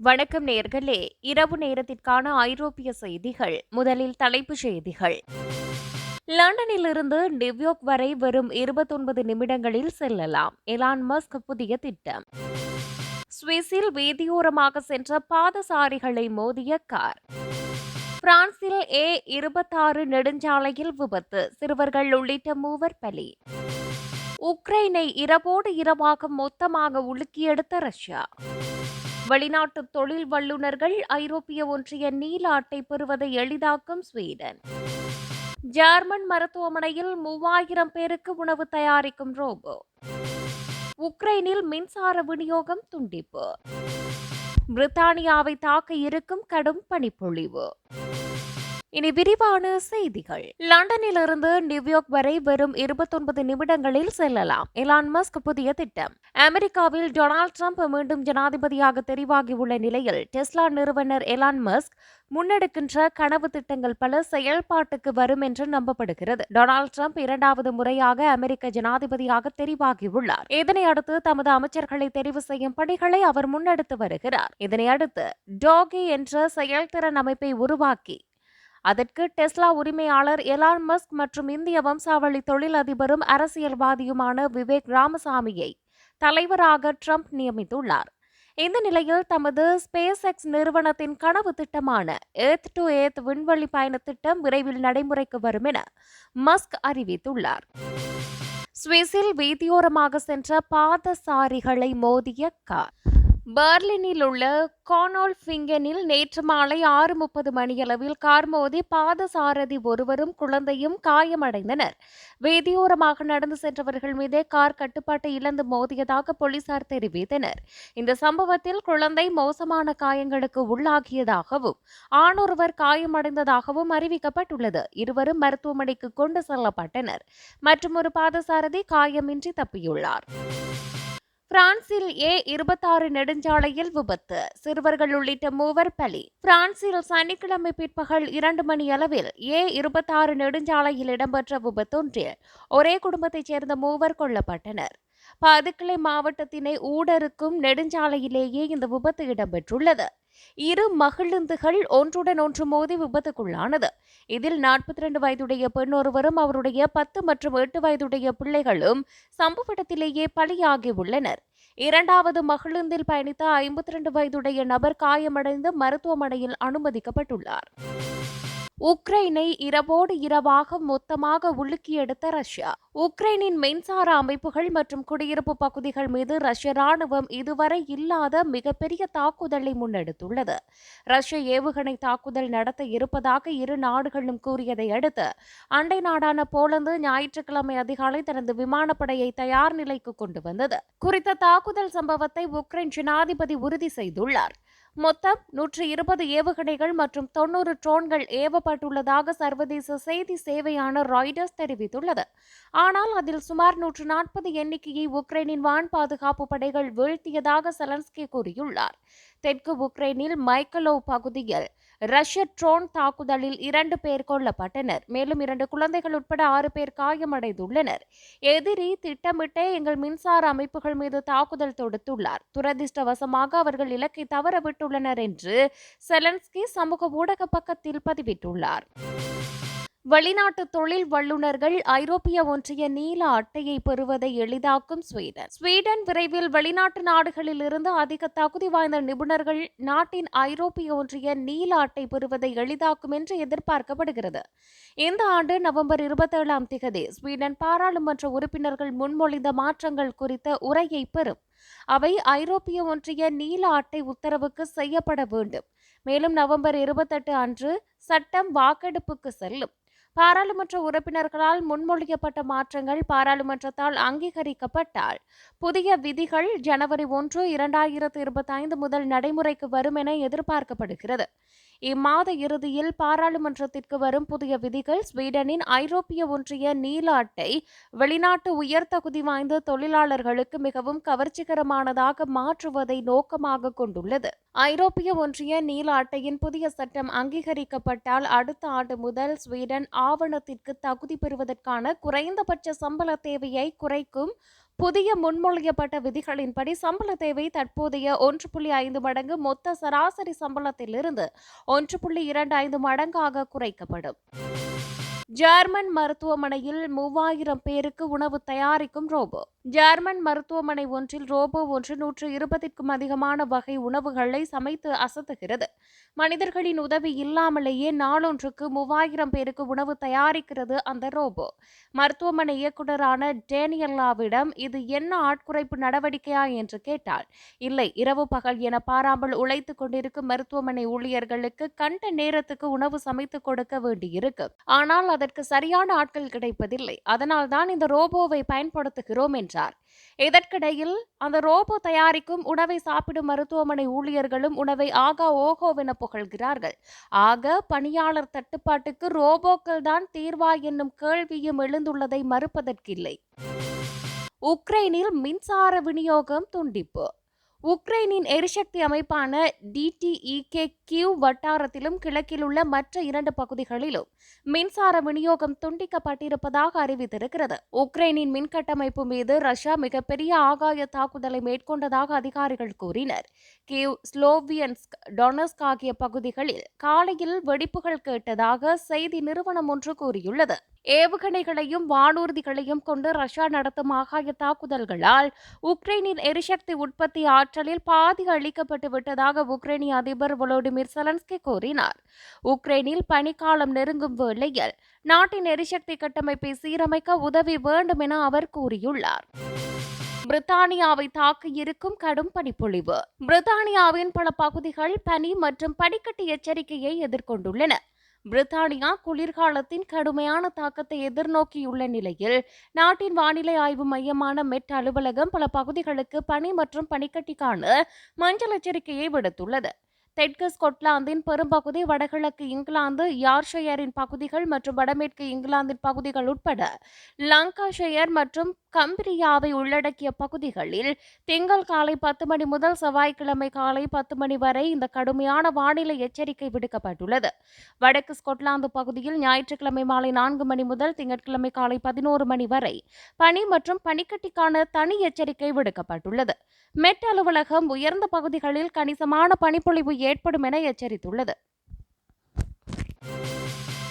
வணக்கம் நேர்களே. இரவு நேரத்திற்கான ஐரோப்பிய செய்திகள். முதலில் தலைப்புச் செய்திகள். லண்டனிலிருந்து நியூயார்க் வரை வெறும் இருபத்தொன்பது நிமிடங்களில் செல்லலாம். எலான் மஸ்க் புதிய திட்டம். சுவிஸில் வீதியோரமாக சென்ற பாதசாரிகளை மோதிய கார். பிரான்சில் ஏ இருபத்தாறு நெடுஞ்சாலையில் விபத்து. சிறுவர்கள் உள்ளிட்ட மூவர் பலி. உக்ரைனை இரவோடு இரவாக மொத்தமாக உலுக்கியெடுத்த ரஷ்யா. வெளிநாட்டு தொழில் வல்லுநர்கள் ஐரோப்பிய ஒன்றிய நீல அட்டை பெறுவதை எளிதாக்கும் ஸ்வீடன். ஜெர்மன் மருத்துவமனையில் மூவாயிரம் பேருக்கு உணவு தயாரிக்கும் ரோபோ. உக்ரைனில் மின்சார விநியோகம் துண்டிப்பு. பிரித்தானியாவை தாக்க இருக்கும் கடும் பனிப்பொழிவு. இனி விரிவான செய்திகள். லண்டனிலிருந்து நியூயார்க் வரை வெறும் இருபத்தொன்பது நிமிடங்களில் செல்லலாம். எலான் மஸ்க் புதிய திட்டம். அமெரிக்காவில் டொனால்ட் டிரம்ப் மீண்டும் ஜனாதிபதியாக தெரிவாகியுள்ள நிலையில் டெஸ்லா நிறுவனர் எலான் மஸ்க் முன்னெடுக்கின்ற கனவு திட்டங்கள் பல செயல்பாட்டுக்கு வரும் என்று நம்பப்படுகிறது. டொனால்ட் டிரம்ப் இரண்டாவது முறையாக அமெரிக்க ஜனாதிபதியாக தெரிவாகியுள்ளார். இதனை அடுத்து தமது அமைச்சர்களை தெரிவு செய்யும் பணிகளை அவர் முன்னெடுத்து வருகிறார். இதனை அடுத்து டாகி என்ற செயல்திறன் அமைப்பை உருவாக்கி அதற்கு டெஸ்லா உரிமையாளர் எலான் மஸ்க் மற்றும் இந்திய வம்சாவளி தொழிலதிபரும் அரசியல்வாதியுமான விவேக் ராமசாமியை தலைவராக ட்ரம்ப் நியமித்துள்ளார். இந்த நிலையில் தமது ஸ்பேஸ் எக்ஸ் நிறுவனத்தின் கனவு திட்டமான ஏத் டு ஏத் விண்வெளி பயண திட்டம் விரைவில் நடைமுறைக்கு வரும் என மஸ்க் அறிவித்துள்ளார். சுவிஸில் வீதியோரமாக சென்ற பாதசாரிகளை மோதிய கார் பர்லினில் உள்ள கானோல் ஃபிங்கனில் நேற்று மாலை ஆறு முப்பது மணியளவில் கார் மோதி பாதசாரதி ஒருவரும் குழந்தையும் காயமடைந்தனர். வேதியோரமாக நடந்து சென்றவர்கள் மீதே கார் கட்டுப்பாட்டை இழந்து மோதியதாக போலீசார் தெரிவித்தனர். இந்த சம்பவத்தில் குழந்தை மோசமான காயங்களுக்கு உள்ளாகியதாகவும் ஆணொருவர் காயமடைந்ததாகவும் அறிவிக்கப்பட்டுள்ளது. இருவரும் மருத்துவமனைக்கு கொண்டு செல்லப்பட்டனர். மற்றும் ஒரு பாதசாரதி காயமின்றி தப்பியுள்ளார். பிரான்சில் ஏ இருபத்தாறு நெடுஞ்சாலையில் விபத்து. சிறுவர்கள் உள்ளிட்ட மூவர் பலி. பிரான்சில் சனிக்கிழமை பிற்பகல் இரண்டு மணி அளவில் ஏ இருபத்தாறு நெடுஞ்சாலையில் இடம்பெற்ற விபத்தொன்றில் ஒரே குடும்பத்தைச் சேர்ந்த மூவர் கொல்லப்பட்டனர். பதுக்கிளை மாவட்டத்தினை ஊடருக்கும் நெடுஞ்சாலையிலேயே இந்த விபத்து இடம்பெற்றுள்ளது. இரு மகிழுந்துகள் ஒன்றுடன் ஒன்று மோதி விபத்துக்குள்ளானது. இதில் நாற்பத்தி ரெண்டு வயதுடைய பெண் ஒருவரும் அவருடைய பத்து மற்றும் எட்டு வயதுடைய பிள்ளைகளும் சம்பவ இடத்திலேயே பலியாகியுள்ளனர். இரண்டாவது மகிழுந்தில் பயணித்த ஐம்பத்தி ரெண்டு வயதுடைய நபர் காயமடைந்து மருத்துவமனையில் அனுமதிக்கப்பட்டுள்ளார். உக்ரைனை இரவோடு இரவாக மொத்தமாக உலுக்கியெடுத்த ரஷ்யா. உக்ரைனின் மின்சார அமைப்புகள் மற்றும் குடியிருப்பு பகுதிகள் மீது ரஷ்ய ராணுவம் இதுவரை இல்லாத மிகப்பெரிய தாக்குதலை முன்னெடுத்துள்ளது. ரஷ்ய ஏவுகணை தாக்குதல் நடத்த இருப்பதாக இரு நாடுகளும் கூறியதை அடுத்து அண்டை நாடான போலந்து ஞாயிற்றுக்கிழமை அதிகாலை தனது விமானப்படையை தயார் நிலைக்கு கொண்டு வந்தது. குறித்த தாக்குதல் சம்பவத்தை உக்ரைன் ஜனாதிபதி உறுதி செய்துள்ளார். மொத்தம் நூற்றி இருபது ஏவுகணைகள் மற்றும் தொன்னூறு ட்ரோன்கள் ஏவப்பட்டுள்ளதாக சர்வதேச செய்தி சேவையான ராய்டர்ஸ் தெரிவித்துள்ளது. ஆனால் அதில் சுமார் நூற்று நாற்பது எண்ணிக்கையை உக்ரைனின் வான் பாதுகாப்பு படைகள் வீழ்த்தியதாக செலன்ஸ்கி கூறியுள்ளார். தெற்கு உக்ரைனில் மைக்கலோவ் பகுதியில் ரஷ்ய ட்ரோன் தாக்குதலில் இரண்டு பேர் கொல்லப்பட்டனர். மேலும் இரண்டு குழந்தைகள் உட்பட ஆறு பேர் காயமடைந்துள்ளனர். எதிரி திட்டமிட்டே எங்கள் மின்சார அமைப்புகள் மீது தாக்குதல் தொடுத்துள்ளார். துரதிருஷ்டவசமாக அவர்கள் இலக்கை தவறவிட்டுள்ளனர் என்று செலன்ஸ்கி சமூக ஊடக பக்கத்தில் பதிவிட்டுள்ளார். வெளிநாட்டு தொழில் வல்லுநர்கள் ஐரோப்பிய ஒன்றிய நீல அட்டையை பெறுவதை எளிதாக்கும் ஸ்வீடன். ஸ்வீடன் விரைவில் வெளிநாட்டு நாடுகளில் இருந்து அதிக தகுதி வாய்ந்த நிபுணர்கள் நாட்டின் ஐரோப்பிய ஒன்றிய நீல அட்டை பெறுவதை எளிதாக்கும் என்று எதிர்பார்க்கப்படுகிறது. இந்த ஆண்டு நவம்பர் இருபத்தேழாம் திகதி ஸ்வீடன் பாராளுமன்ற உறுப்பினர்கள் முன்மொழிந்த மாற்றங்கள் குறித்த உரையை பெறும். அவை ஐரோப்பிய ஒன்றிய நீல அட்டை உத்தரவுக்கு செய்யப்பட வேண்டும். மேலும் நவம்பர் இருபத்தெட்டு அன்று சட்டம் வாக்கெடுப்புக்கு செல்லும். பாராளுமன்ற உறுப்பினர்களால் முன்மொழியப்பட்ட மாற்றங்கள் பாராளுமன்றத்தால் அங்கீகரிக்கப்பட்டால் புதிய விதிகள் ஜனவரி ஒன்று இரண்டாயிரத்து இருபத்தி ஐந்து முதல் நடைமுறைக்கு வரும் என எதிர்பார்க்கப்படுகிறது. இம்மாத இறுதியில் பாராளுமன்றத்திற்கு வரும் புதிய விதிகள் ஸ்வீடனின் ஐரோப்பிய ஒன்றிய நீல அட்டை வெளிநாட்டு உயர் தகுதி வாய்ந்த தொழிலாளர்களுக்கு மிகவும் கவர்ச்சிகரமானதாக மாற்றுவதை நோக்கமாக கொண்டுள்ளது. ஐரோப்பிய ஒன்றிய நீல அட்டையின் புதிய சட்டம் அங்கீகரிக்கப்பட்டால் அடுத்த ஆண்டு முதல் ஸ்வீடன் ஆவணத்திற்கு தகுதி பெறுவதற்கான குறைந்தபட்ச சம்பள தேவையை குறைக்கும் புதிய முன்மொழியப்பட்ட விதிகளின்படி சம்பள தேவை தற்போதைய ஒன்று புள்ளி ஐந்து மடங்கு மொத்த சராசரி சம்பளத்திலிருந்து ஒன்று புள்ளி இரண்டு ஐந்து மடங்காக குறைக்கப்படும். ஜெர்மன் மருத்துவமனையில் மூவாயிரம் பேருக்கு உணவு தயாரிக்கும் ரோபோ. ஜெர்மன் மருத்துவமனை ஒன்றில் ரோபோ ஒன்று நூற்று இருபதிற்கும் அதிகமான வகை உணவுகளை சமைத்து அசத்துகிறது. மனிதர்களின் உதவி இல்லாமலேயே நாளொன்றுக்கு மூவாயிரம் பேருக்கு உணவு தயாரிக்கிறது அந்த ரோபோ. மருத்துவமனை இயக்குநரான டேனியல்லாவிடம் இது என்ன ஆட்குறைப்பு நடவடிக்கையா என்று கேட்டால் இல்லை இரவு பகல் என பாராமல் உழைத்துக் கொண்டிருக்கும் மருத்துவமனை ஊழியர்களுக்கு கண்ட நேரத்துக்கு உணவு சமைத்து கொடுக்க வேண்டியிருக்கு. ஆனால் அதற்கு சரியான ஆட்கள் கிடைப்பதில்லை. அதனால் தான் இந்த ரோபோவை பயன்படுத்துகிறோம் என்றார். இதற்கிடையில் அந்த ரோபோ தயாரிக்கும் உணவை சாப்பிடும் மருத்துவமனை ஊழியர்களும் உணவை ஆகா ஓகோவென புகழ்கிறார்கள். ஆக பணியாளர் தட்டுப்பாட்டுக்கு ரோபோக்கள் தான் தீர்வா என்னும் கேள்வியும் எழுந்துள்ளதை மறுப்பதற்கில்லை. உக்ரைனில் மின்சார விநியோகம் துண்டிப்பு. உக்ரைனின் எரிசக்தி அமைப்பான டிடிஇகே கியூ வட்டாரத்திலும் கிழக்கில் உள்ள மற்ற இரண்டு பகுதிகளிலும் மின்சார விநியோகம் துண்டிக்கப்பட்டிருப்பதாக அறிவித்திருக்கிறது. உக்ரைனின் மின்கட்டமைப்பு மீது ரஷ்யா மிகப்பெரிய ஆகாய தாக்குதலை மேற்கொண்டதாக அதிகாரிகள் கூறினர். கியூ ஸ்லோவியன்ஸ்க் டொனஸ்க் ஆகிய பகுதிகளில் காலையில் வெடிப்புகள் கேட்டதாக செய்தி நிறுவனம் ஒன்று கூறியுள்ளது. ஏவுகணைகளையும் வானூர்திகளையும் கொண்டு ரஷ்யா நடத்தும் ஆகாய தாக்குதல்களால் உக்ரைனின் எரிசக்தி உற்பத்தி ஆற்றலில் பாதி அளிக்கப்பட்டு விட்டதாக உக்ரைனிய அதிபர் வொலோடிமிர் செலன்ஸ்கி கூறினார். உக்ரைனில் பனிக்காலம் நெருங்கும் வேளையில் நாட்டின் எரிசக்தி கட்டமைப்பை சீரமைக்க உதவி வேண்டும் என அவர் கூறியுள்ளார். பிரித்தானியாவை தாக்க இருக்கும் கடும் பனிப்பொழிவு. பிரித்தானியாவின் பல பகுதிகள் பனி மற்றும் பனிக்கட்டு எச்சரிக்கையை எதிர்கொண்டுள்ளன. பிரித்தானியா குளிர்காலத்தின் கடுமையான தாக்கத்தை எதிர்நோக்கியுள்ள நிலையில் நாட்டின் வானிலை ஆய்வு மையமான மெட் அலுவலகம் பல பகுதிகளுக்கு பனி மற்றும் பனிக்கட்டிக்கான மஞ்சள் எச்சரிக்கையை விடுத்துள்ளது. தெற்கு ஸ்கொட்லாந்தின் பெரும்பகுதி வடகிழக்கு இங்கிலாந்து யார்ஷயரின் பகுதிகள் மற்றும் வடமேற்கு இங்கிலாந்தின் பகுதிகள் உட்பட லங்காஷயர் மற்றும் கம்பிரியாவை உள்ளடக்கிய பகுதிகளில் திங்கள் காலை பத்து மணி முதல் செவ்வாய்க்கிழமை காலை பத்து மணி வரை இந்த கடுமையான வானிலை எச்சரிக்கை விடுக்கப்பட்டுள்ளது. வடக்கு ஸ்கொட்லாந்து பகுதியில் ஞாயிற்றுக்கிழமை மாலை நான்கு மணி முதல் திங்கட்கிழமை காலை பதினோரு மணி வரை பனி மற்றும் பனிக்கட்டிக்கான தனி எச்சரிக்கை விடுக்கப்பட்டுள்ளது. மெட் அலுவலகம் உயர்ந்த பகுதிகளில் கணிசமான பனிப்பொழிவு ஏற்படும் என எச்சரித்துள்ளது